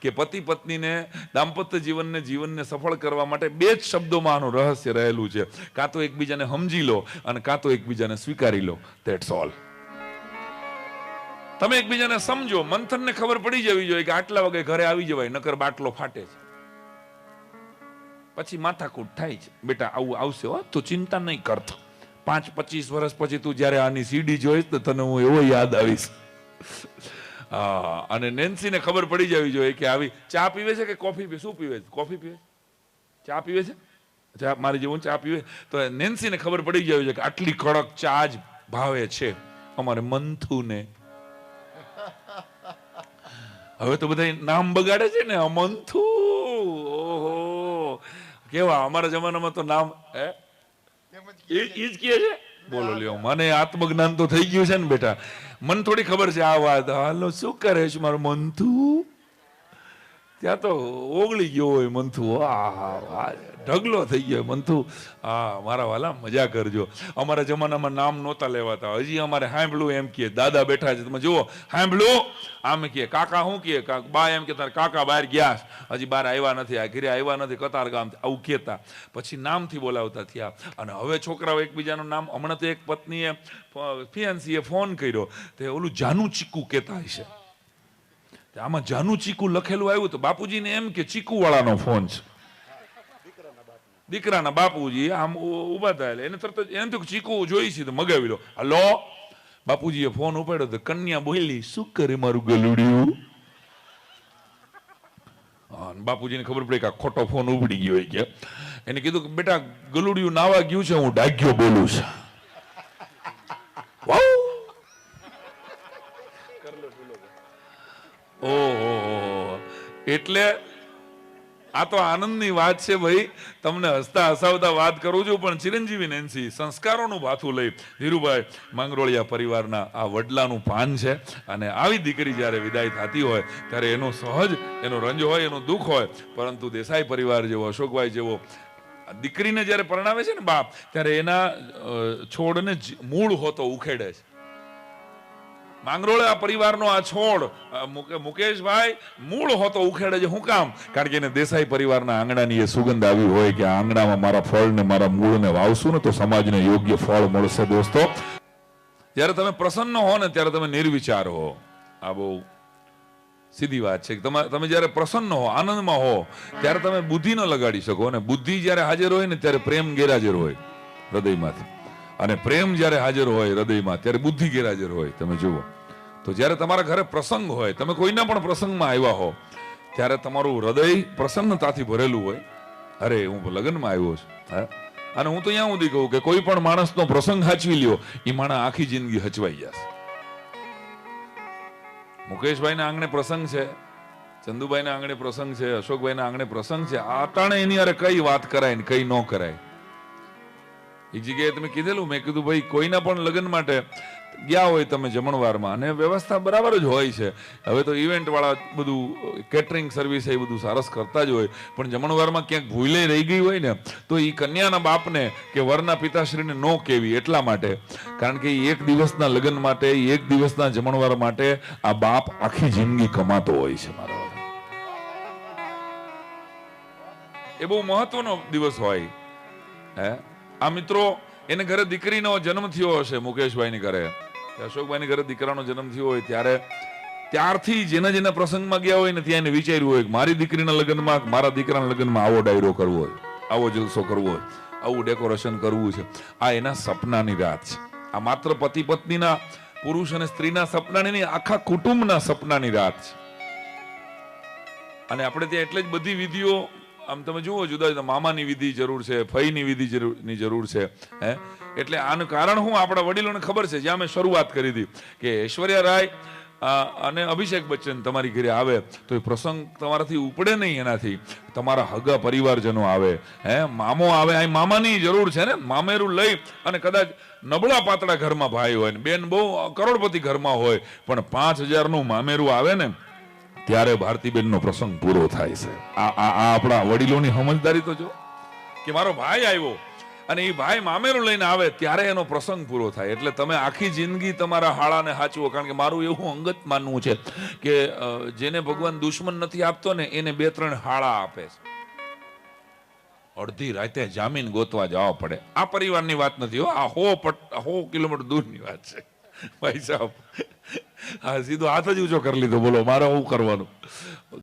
કે પતિ પત્નીને દાંપત્ય જીવનને જીવનને સફળ કરવા માટે બે જ શબ્દોમાં આનું રહસ્ય રહેલું છે. કાં તો એકબીજાને સમજી લો અને કાં તો એકબીજાને સ્વીકારી લો. ધેટ્સ ઓલ તમે એકબીજાને સમજો, મંથનને ખબર પડી જવી જોઈએ કે આટલા વાગે ઘરે આવી જવાય, નકર બાટલો ફાટે છે. પછી માથાકૂટ થાય છે. બેટા, આવું આવશે હો, તું ચિંતા નહીં કરતો પાંચ પચીસ વર્ષ પછી તું જ્યારે આની સીડી જોઈશ તો તને હું એવો યાદ આવીશ. અને નેન્સીને ખબર પડી જવી જોઈએ કે આવી ચા પીવે છે કે કોફી પીવે શું પીવે કોફી પીવે ચા પીવે છે? ચા મારી જેવું ચા પીવે? તો નેન્સીને ખબર પડી જવી જોઈએ કે આટલી કડક ચા જ ભાવે છે અમારે મંથુને. હવે તો બધા નામ બગાડે છે ને અમંથુ. ઓહો. કેવા અમારા જમાનામાં તો નામ હે? એ જ કહે છે? બોલો લ્યો, મને આત્મજ્ઞાન તો થઈ ગયું છે ને બેટા. મને થોડી ખબર છે આ વાત. હાલો, શું કરે છે મારું મંથુ? ત્યાં તો ઓગળી ગયો હોય મંથુ. આ ઢગલો થઈ ગયો મંથુ. હા મારા વાલા, મજા કરજો. અમારા જમાનામાં નામ નહોતા લેવાતા. હજી અમારે હાંભળું એમ કહે દાદા બેઠા છે. તમે જુઓ, હાંભળું? આમ કહે કાકા શું કા- બા, એમ કે, તારા કાકા બહાર ગયા હજી બહાર આવ્યા નથી. આ ઘરે આવ્યા નથી, કતાર ગામ આવું કહેતા. પછી નામથી બોલાવતા થયા. અને હવે છોકરાઓ એકબીજાનું નામ, હમણાં તો એક પત્નીએ ફિયાન્સીએ ફોન કર્યો. તે ઓલું જાનું ચીકુ કહેતા હશે. આમાં જાનુ ચીકુ લખેલું આવ્યું તો બાપુજીને એમ કે ચીકુ વાળાનો ફોન છે. દીકરાના બાપુજી આમ ઊભા થયેલા એને તરત એને તો ચીકુ જોઈ છે તો મગાવી લો. હલો, બાપુજીએ ફોન ઉપાડ્યો તો કન્યા બોલી, શું કરે મારું ગલુડિયું? બાપુજીને ખબર પડી કે આ ખોટો ફોન ઉપડી ગયો કે. એને કીધું કે, બેટા, ગલુડિયું નાવા ગયું છે, હું ડાગ્યો બોલું છું. ઓહો. એટલે આ તો આનંદની વાત છે ભાઈ. તમને હસતા હસાવતા વાત કરું છું, પણ ચિરંજીવી નેન્સી, સંસ્કારોનું ભાથું લઈ ધીરુભાઈ માંગરોળિયા પરિવારના આ વડલાનું પાન છે. અને આવી દીકરી જ્યારે વિદાય થતી હોય, ત્યારે એનો સહજ, એનો રંજ હોય, એનું દુઃખ હોય. પરંતુ દેસાઈ પરિવાર જેવો, અશોકભાઈ જેવો દીકરીને જ્યારે પરણાવે છે ને બાપ, ત્યારે એના છોડને મૂળ હોતો ઉખેડે છે. માંગરોળ આ પરિવારનો આ છોડ મુકે- મુકેશભાઈ, મૂળ હોતો ઉખેડે છે હું કામ. કારણ કે એને દેસાઈ પરિવારના આંગણાની એ સુગંધ આવી હોય કે આ આંગણામાં મારા ફળને મારા મૂળને વાવશું ને તો સમાજને યોગ્ય ફળ મળશે દોસ્તો. જ્યારે તમે પ્રસન્ન હો ને ત્યારે તમે નિર્વિચાર હો. આ બહુ સીધી વાત છે કે તમે જ્યારે પ્રસન્ન હો, આનંદમાં હો, ત્યારે તમે બુદ્ધિ ન લગાડી શકો. અને બુદ્ધિ જ્યારે હાજર હોય ને ત્યારે પ્રેમ ગેરહાજર હોય હૃદયમાંથી. અને પ્રેમ જ્યારે હાજર હોય હૃદયમાં, ત્યારે બુદ્ધિ ગેરહાજર હોય, તમે જુઓ. તો જ્યારે તમારા ઘરે પ્રસંગ હોય, તમે કોઈના પણ પ્રસંગમાં આવ્યા હો, ત્યારે તમારું હૃદય પ્રસન્નતાથી ભરેલું હોય. અરે, હું લગ્નમાં આવ્યો છું અને હું તો અહીંયા સુધી કહું કે કોઈ પણ માણસનો પ્રસંગ હાચવી લ્યો એ માણસ આખી જિંદગી હચવાઈ જશે. મુકેશભાઈના આંગણે પ્રસંગ છે, ચંદુભાઈના આંગણે પ્રસંગ છે, અશોકભાઈના આંગણે પ્રસંગ છે આ અટાણે એની અરે કઈ વાત કરાય ને કઈ ન કરાય? એક જગ્યાએ તમે કીધેલું, મેં કીધું, ભાઈ, કોઈના પણ લગ્ન માટે ગયા હોય તમે જમણવારમાં. અને વ્યવસ્થા બરાબર જ હોય છે. હવે તો ઇવેન્ટ વાળા બધું કેટરિંગ સર્વિસ એ બધું સરસ કરતા જ હોય. પણ જમણવારમાં ક્યાંક ભૂલે રહી ગઈ હોય ને, તો એ કન્યાના બાપને કે વરના પિતાશ્રીને ન કેવી એટલા માટે. કારણ કે એક દિવસના લગ્ન માટે એક દિવસના જમણવાર માટે આ બાપ આખી જિંદગી કમાતો હોય છે મારા એ બહુ મહત્વનો દિવસ હોય. હે? આ મિત્રો, એને ઘરે દીકરીનો જન્મ થયો હશે, મુકેશભાઈની ઘરે. અશોકભાઈની ઘરે દીકરાનો જન્મ થયો હોય ત્યારે ત્યારથી જેના જેના પ્રસંગમાં ગયા હોય ને ત્યાં એને વિચાર્યું હોય કે મારી દીકરીના લગ્નમાં મારા દીકરાના લગ્નમાં આવો ડાયરો કરવો હોય, આવો જલસો કરવો હોય, આવું ડેકોરેશન કરવું છે. આ એના સપનાની રાત છે. આ માત્ર પતિ પત્નીના, પુરુષ અને સ્ત્રીના સપનાની નહીં, આખા કુટુંબના સપનાની રાત છે. અને આપણે ત્યાં એટલે જ બધી વિધિઓ આમ તમે જુઓ, જુદા જુદા મામાની વિધિ જરૂર છે, ફઈની વિધિ જરૂરની જરૂર છે, હે? એટલે આનું કારણ હું આપણા વડીલોને ખબર છે, જ્યાં મેં શરૂઆત કરી હતી, કે ઐશ્વર્યા રાય અને અભિષેક બચ્ચન તમારી ઘરે આવે, તો એ પ્રસંગ તમારાથી ઉપડે નહીં એનાથી. તમારા હગા પરિવારજનો આવે, હે? મામો આવે, આ મામાની જરૂર છે, ને? મામેરું લઈ અને કદાચ નબળા પાતળા ઘરમાં ભાઈ હોય ને, બેન બહુ કરોડપતિ ઘરમાં હોય, પણ પાંચ હજારનું મામેરું આવે ને ત્યારે ભારતીબેનનો પ્રસંગ પૂરો થાય છે. આપણા વડીલોની સમજદારી તો જો, કે મારો ભાઈ આવ્યો અને એ ભાઈ મામેરું લઈને આવે ત્યારે એનો પ્રસંગ પૂરો થાય. એટલે તમે આખી જિંદગી તમારા હાળાને સાચવો કારણ કે મારું એવું અંગત માનવું છે કે જેને ભગવાન દુશ્મન નથી આપતો ને એને બે ત્રણ હાળા આપે છે. અડધી રાતે જામીન ગોતવા જવા પડે. આ પરિવારની વાત નથી હો, આ હો હો કિલોમીટર દૂરની વાત છે. ભાઈ સાહેબ હા સીધો હાથ જ ઊંચો કરી લીધો બોલો મારે હું કરવાનું?